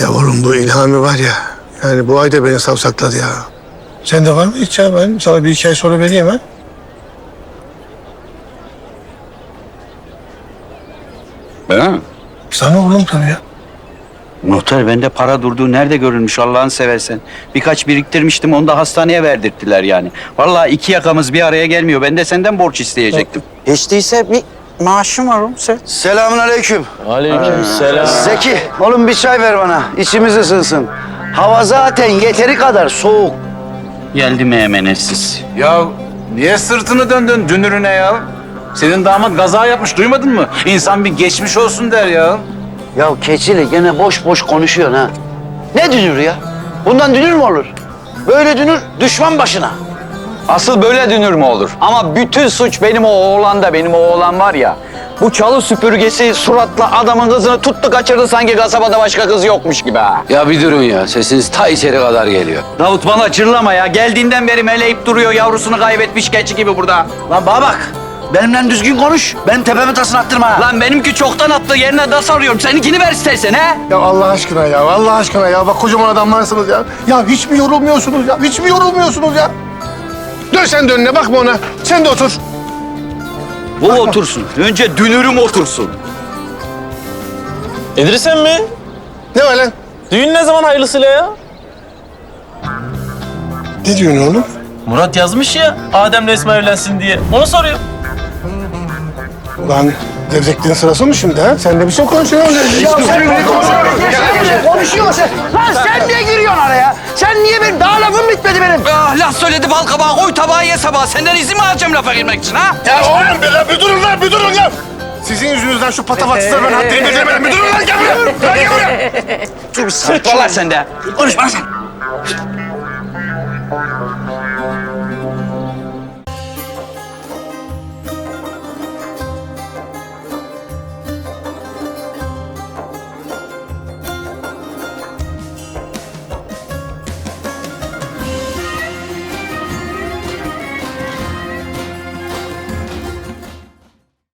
Ya oğlum bu İlhami var ya. Yani bu ay da beni savsakladı ya. Sen de var mı hiç ya? Ben sana bir iki ay sonra vereyim ha. Ben Sana oğlum tabii ya. Muhtar bende para durduğu nerede görülmüş Allah'ını seversen. Birkaç biriktirmiştim onu da hastaneye verdirttiler yani. Vallahi iki yakamız bir araya gelmiyor. Ben de senden borç isteyecektim. Hiç değilse bir maaşım var oğlum sen. Selamun aleyküm. Aleykümselam. Zeki, oğlum bir çay ver bana. İçimiz ısınsın. Hava zaten yeteri kadar soğuk. Geldi mi emenetsiz? Ya niye sırtını döndün dünürüne ya? Senin damat gaza yapmış duymadın mı? İnsan bir geçmiş olsun der ya. Ya keçili gene boş boş konuşuyorsun ha. Ne dünür ya? Bundan dünür mü olur? Böyle dünür düşman başına. Asıl böyle dünür mü olur? Ama bütün suç benim o oğlanda, benim o oğlan var ya. Bu çalı süpürgesi suratla adamın kızını tuttu kaçırdı sanki kasabada başka kız yokmuş gibi ha. Ya bir durun ya. Sesiniz ta içeri kadar geliyor. Davut bana çırlama ya. Geldiğinden beri meleyip duruyor yavrusunu kaybetmiş keçi gibi burada. Lan bana bak. Benimle düzgün konuş. Ben tepemi tasını attırma. ha. Lan benimki çoktan attı yerine das arıyorum. Seninkini ver istersen he. Ya Allah aşkına ya. Allah aşkına ya. Bak kocaman adamlarsınız ya. Ya hiç mi yorulmuyorsunuz ya? Hiç mi yorulmuyorsunuz ya? Dön sen de önüne bakma ona. Sen de otur. Bu otursun. Önce dünürüm otursun. İdris emmi, Ne var lan? düğün ne zaman hayırlısıyla ya? Ne diyorsun oğlum? Murat yazmış ya, Adem'le Esma evlensin diye. Onu soruyor. Lan devrekliğin sırası mı şimdi ha? Sen de bir şey konuşuyorsun. Ya sen ne konuşuyorsun? Konuşuyorsun sen. Lan sen niye giriyorsun araya? Sen niye benim? Daha lafım bitmedi bal kabağı koy tabağı ye sabah. Senden izin mi alacağım lafa girmek için ha? Ya oğlum bir, lan bir durun lan bir durun lan. Sizin yüzünüzden şu patavatsızları ben haddini bildiremedim. Bir durun lan gel buraya. Lan gel buraya. Sırtla lan sen de. Konuşma sen.